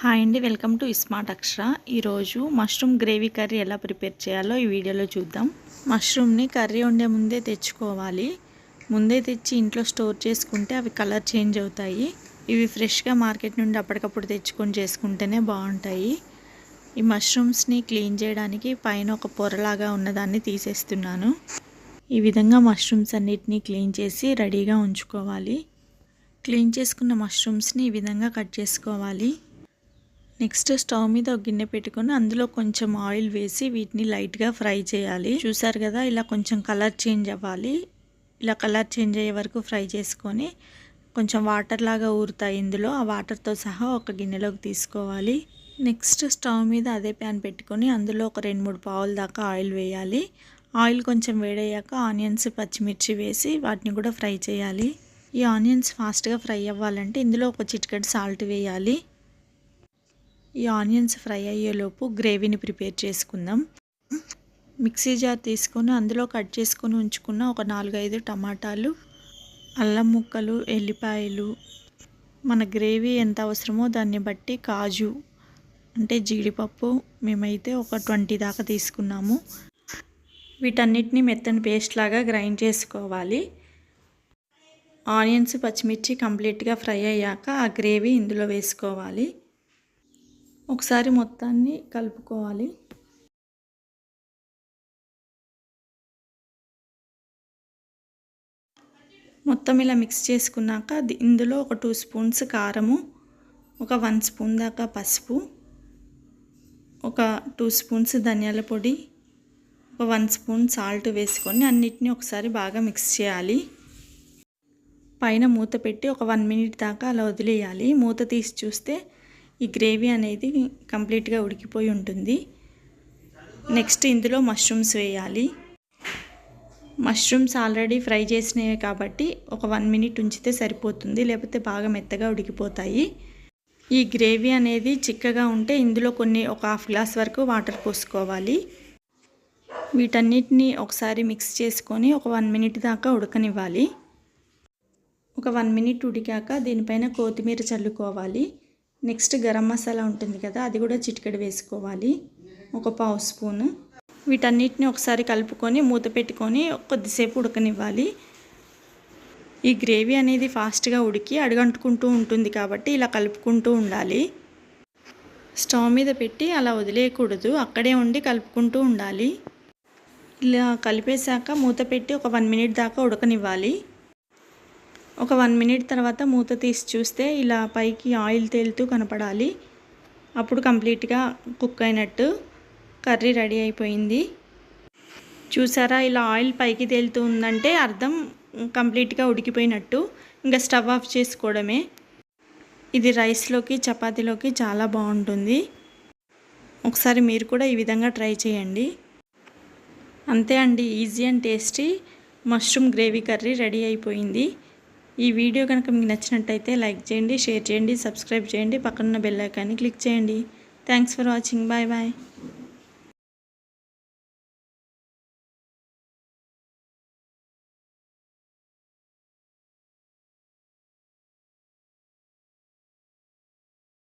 Hi అండి welcome to smart Akshara. ఈరోజు mushroom gravy curry ఎలా ప్రిపేర్ చేయాలో ఈ వీడియోలో చూద్దాం. మష్రూమ్ని కర్రీ వండే ముందే తెచ్చుకోవాలి. ముందే తెచ్చి ఇంట్లో స్టోర్ చేసుకుంటే అవి కలర్ చేంజ్ అవుతాయి. ఇవి ఫ్రెష్గా మార్కెట్ నుండి అప్పటికప్పుడు తెచ్చుకొని చేసుకుంటేనే బాగుంటాయి. ఈ మష్రూమ్స్ని క్లీన్ చేయడానికి పైన ఒక పొరలాగా ఉన్నదాన్ని తీసేస్తున్నాను. ఈ విధంగా మష్రూమ్స్ అన్నిటినీ క్లీన్ చేసి రెడీగా ఉంచుకోవాలి. క్లీన్ చేసుకున్న మష్రూమ్స్ని ఈ విధంగా కట్ చేసుకోవాలి. నెక్స్ట్ స్టవ్ మీద ఒక గిన్నె పెట్టుకొని అందులో కొంచెం ఆయిల్ వేసి వీటిని లైట్గా ఫ్రై చేయాలి. చూసారు కదా ఇలా కొంచెం కలర్ చేంజ్ అవ్వాలి. ఇలా కలర్ చేంజ్ అయ్యే వరకు ఫ్రై చేసుకొని కొంచెం వాటర్ లాగా ఊరుతాయి ఇందులో. ఆ వాటర్తో సహా ఒక గిన్నెలోకి తీసుకోవాలి. నెక్స్ట్ స్టవ్ మీద అదే ప్యాన్ పెట్టుకొని అందులో ఒక రెండు మూడు పావుల దాకా ఆయిల్ వేయాలి. ఆయిల్ కొంచెం వేడయ్యాక ఆనియన్స్ పచ్చిమిర్చి వేసి వాటిని కూడా ఫ్రై చేయాలి. ఈ ఆనియన్స్ ఫాస్ట్గా ఫ్రై అవ్వాలంటే ఇందులో ఒక చిటికెట్ సాల్ట్ వేయాలి. ఈ ఆనియన్స్ ఫ్రై అయ్యేలోపు గ్రేవీని ప్రిపేర్ చేసుకుందాం. మిక్సీ జార్ తీసుకొని అందులో కట్ చేసుకొని ఉంచుకున్న ఒక నాలుగైదు టమాటాలు అల్లం ముక్కలు ఎల్లిపాయలు మన గ్రేవీ ఎంత అవసరమో దాన్ని బట్టి కాజు అంటే జీడిపప్పు మేమైతే ఒక ట్వంటీ దాకా తీసుకున్నాము. వీటన్నిటిని మెత్తని పేస్ట్ లాగా గ్రైండ్ చేసుకోవాలి. ఆనియన్స్ పచ్చిమిర్చి కంప్లీట్గా ఫ్రై అయ్యాక ఆ గ్రేవీ ఇందులో వేసుకోవాలి. ఒకసారి మొత్తాన్ని కలుపుకోవాలి. మొత్తం ఇలా మిక్స్ చేసుకున్నాక ఇందులో ఒక టూ స్పూన్స్ కారము ఒక వన్ స్పూన్ దాకా పసుపు ఒక టూ స్పూన్స్ ధనియాల పొడి ఒక వన్ స్పూన్ సాల్ట్ వేసుకొని అన్నిటిని ఒకసారి బాగా మిక్స్ చేయాలి. పైన మూత పెట్టి ఒక వన్ మినిట్ దాకా అలా వదిలేయాలి. మూత తీసి చూస్తే ఈ గ్రేవీ అనేది కంప్లీట్గా ఉడికిపోయి ఉంటుంది. నెక్స్ట్ ఇందులో మష్రూమ్స్ వేయాలి. మష్రూమ్స్ ఆల్రెడీ ఫ్రై చేసినవి కాబట్టి ఒక వన్ మినిట్ ఉంచితే సరిపోతుంది లేకపోతే బాగా మెత్తగా ఉడికిపోతాయి. ఈ గ్రేవీ అనేది చిక్కగా ఉంటే ఇందులో కొన్ని ఒక హాఫ్ గ్లాస్ వరకు వాటర్ పోసుకోవాలి. వీటన్నిటిని ఒకసారి మిక్స్ చేసుకొని ఒక వన్ మినిట్ దాకా ఉడకనివ్వాలి. ఒక వన్ మినిట్ ఉడికాక దీనిపైన కొత్తిమీర చల్లుకోవాలి. నెక్స్ట్ గరం మసాలా ఉంటుంది కదా అది కూడా చిటికెడు వేసుకోవాలి. ఒక పావు స్పూను. వీటన్నిటిని ఒకసారి కలుపుకొని మూత పెట్టుకొని కొద్దిసేపు ఉడకనివ్వాలి. ఈ గ్రేవీ అనేది ఫాస్ట్గా ఉడికి అడుగంటుకుంటూ ఉంటుంది కాబట్టి ఇలా కలుపుకుంటూ ఉండాలి. స్టవ్ మీద పెట్టి అలా వదిలేయకూడదు అక్కడే ఉండి కలుపుకుంటూ ఉండాలి. ఇలా కలిపేశాక మూత పెట్టి ఒక వన్ మినిట్ దాకా ఉడకనివ్వాలి. ఒక వన్ మినిట్ తర్వాత మూత తీసి చూస్తే ఇలా పైకి ఆయిల్ తేలుతూ కనపడాలి. అప్పుడు కంప్లీట్గా కుక్ అయినట్టు కర్రీ రెడీ అయిపోయింది. చూసారా ఇలా ఆయిల్ పైకి తేలుతూ ఉందంటే అర్థం కంప్లీట్గా ఉడికిపోయినట్టు. ఇంకా స్టవ్ ఆఫ్ చేసుకోవడమే. ఇది రైస్లోకి చపాతీలోకి చాలా బాగుంటుంది. ఒకసారి మీరు కూడా ఈ విధంగా ట్రై చేయండి. అంతే అండి easy and tasty mushroom gravy curry ready అయిపోయింది. ఈ వీడియో కనుక మీకు నచ్చినట్టయితే లైక్ చేయండి షేర్ చేయండి సబ్స్క్రైబ్ చేయండి పక్కనున్న బెల్ ఐకాన్ని క్లిక్ చేయండి. Thanks for watching bye bye